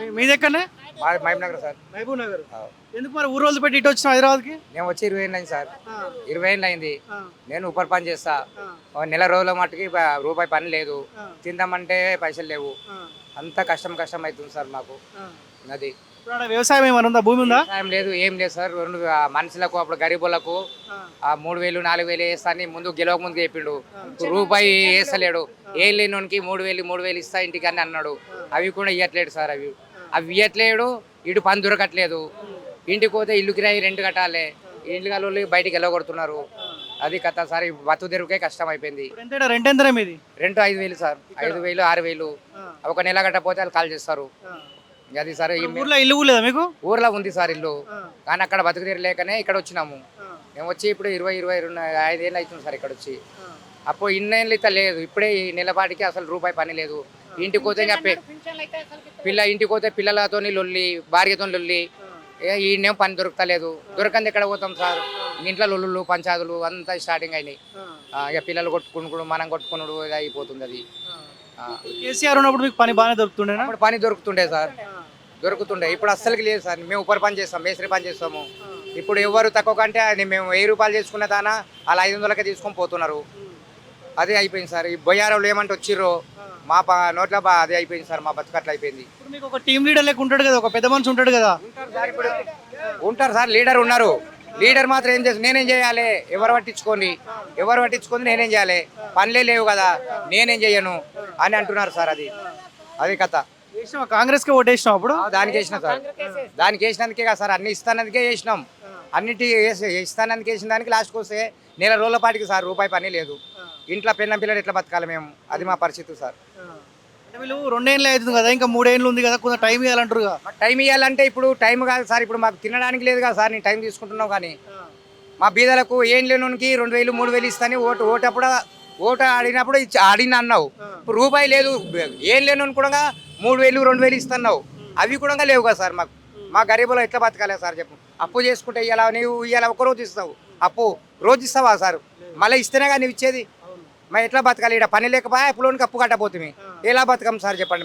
మీ- మీది ఎక్కడనే మా Mahabubnagar sir. Mahabubnagar. ఎందుకు మరి ఊరు పెట్టి ఇటు వచ్చిన హైదరాబాద్కి? నేను వచ్చి ఇరవై ఏళ్ళు అయింది సార్. ఇరవై ఏళ్ళు అయింది. నేను ఉపర్ పని చేస్తా. నెల రోజుల మట్టుకి రూపాయి పని లేదు. తిందామంటే పైసలు లేవు. అంత కష్టం కష్టం అవుతుంది సార్ మాకు. అది వ్యవసాయం ఏమైనా ఉందా? భూమి ఉందా? వ్యవసాయం లేదు ఏం లేదు సార్. రెండు మనుషులకు అప్పుడు గరీబులకు ఆ, మూడు వేలు నాలుగు వేలు వేస్తా అని ముందు గెలవక ముందు చెప్పిండు. రూపాయి వేస్తలేడు. ఏం లేనోనికి మూడు వేలు మూడు వేలు ఇస్తా ఇంటికి అని అన్నాడు. అవి కూడా ఇవ్వట్లేడు సార్ అవి. అవి ఇవ్వట్లేడు ఇటు పని దొరకట్లేదు. ఇంటికి పోతే ఇల్లు కిరాయి రెంట్ కట్టాలి. ఇల్లు కలవాలి బయటికి వెళ్ళగొడుతున్నారు. అది కథ. సార్ బతు తెరుకే కష్టం అయిపోయింది. ఇప్పుడు ఎంత రెంట్ మీది? రెంట్ ఐదు వేలు సార్. ఐదు వేలు ఆరు వేలు. ఒక నెల కట్టపోతే వాళ్ళు కాల్ చేస్తారు. అది సార్ ఊర్లో ఇల్లు లేదా మీకు? ఊర్లో ఉంది సార్ ఇల్లు. కానీ అక్కడ బతుకు తెరు లేకనే ఇక్కడ వచ్చినాము. మేము వచ్చి ఇప్పుడు ఇరవై ఇరవై రెండు ఐదేళ్ళు అవుతుంది సార్ ఇక్కడ వచ్చి. అప్పుడు ఇన్నేళ్ళు ఇట్లా లేదు. ఇప్పుడే ఈ నెలపాటికి అసలు రూపాయి పని లేదు. ఇంటికి పోతే ఇంకా పిల్ల ఇంటికి పోతే పిల్లలతో లొల్లి భార్యతో లొల్లి ఈయనేం పని దొరుకుతలేదు. దొరకంది ఎక్కడ పోతాం సార్? ఇంట్లో లొల్లులు పంచాదులు అంతా స్టార్టింగ్ అయినాయి. ఇక పిల్లలు కొట్టుకునుడు మనం కొట్టుకునుడు ఇది అయిపోతుంది అది. కేసీఆర్ ఉన్నప్పుడు మీకు పని బాగానే దొరుకుతుండేనా? అప్పుడు పని దొరుకుతుండే సార్. దొరుకుతుండే. ఇప్పుడు అస్సలకి లేదు సార్. మేము ఉపరి పని చేస్తాం మేస్త్రి పని చేస్తాము. ఇప్పుడు ఎవరు తక్కువ కంటే మేము వెయ్యి రూపాయలు చేసుకునే దానా అలా ఐదు వందలకే తీసుకొని పోతున్నారు. అదే అయిపోయింది సార్. ఈ బొయ్యారంలో ఏమంటే వచ్చిర్రో. మా నోట్ల అదే అయిపోయింది సార్ మా బతుకట్ల అయిపోయింది. ఇప్పుడు మీకు ఒక టీం లీడర్ లెక్క ఉంటాడు కదా ఒక పెద్ద మనిషి ఉంటాడు కదా. ఉంటారు సార్ లీడర్ ఉన్నారు. లీడర్ మాత్రం ఏం చేస్తారు నేనేం చేయాలి? ఎవరు పట్టించుకోండి? ఎవరు పట్టించుకుంది? నేనేం చేయాలి? పనులే లేవు కదా నేనేం చెయ్యను అని అంటున్నారు సార్ అది. అది కథ. కాంగ్రెస్కి ఓటేసినావు అప్పుడు? ఆ, దానికి వేసిన సార్. దానికి వేసినందుకే కదా సార్ అన్ని ఇస్తానందుకే వేసినాం. అన్నిటి ఇస్తానందుకు వేసిన దానికి లాస్ట్కి వస్తే నెల రోజుల పాటికి సార్ రూపాయి పని లేదు. ఇంట్లో పిల్లం పిల్లలు ఎట్లా బతకాలి మేము? అది మా పరిస్థితి సార్. అంటే వీళ్ళు రెండేళ్ళు అవుతుంది కదా ఇంకా మూడేళ్ళు ఉంది కదా కొంత టైం ఇవ్వాలంటారు టైం ఇవ్వాలంటే ఇప్పుడు టైం కాదు సార్ ఇప్పుడు మాకు తినడానికి లేదు కదా సార్ నేను టైం తీసుకుంటున్నావు కానీ. మా బీదలకు ఏం లేనునికి రెండు వేలు మూడు వేలు ఇస్తాను ఓటు ఓటు అప్పుడు ఓటు ఆడినప్పుడు ఇచ్చి ఆడిన అన్నావు. ఇప్పుడు రూపాయి లేదు ఏం లేను కూడా మూడు వేలు రెండు వేలు ఇస్తున్నావు. అవి కూడా లేవు కదా సార్ మాకు. మా గరీబులో ఎట్లా బతకాలి సార్ చెప్పు. అప్పు చేసుకుంటే ఇవాళ నీవు ఇవాళ ఒక రోజు ఇస్తావు. అప్పు రోజు ఇస్తావా సార్? మళ్ళీ ఇస్తేనే కానీ ఇచ్చేది. మరి ఎట్లా బతకాలి? ఇక్కడ పని లేకపోయా అప్పులోనికి అప్పు కట్టబోతుంది ఎలా బతకం సార్ చెప్పండి మేము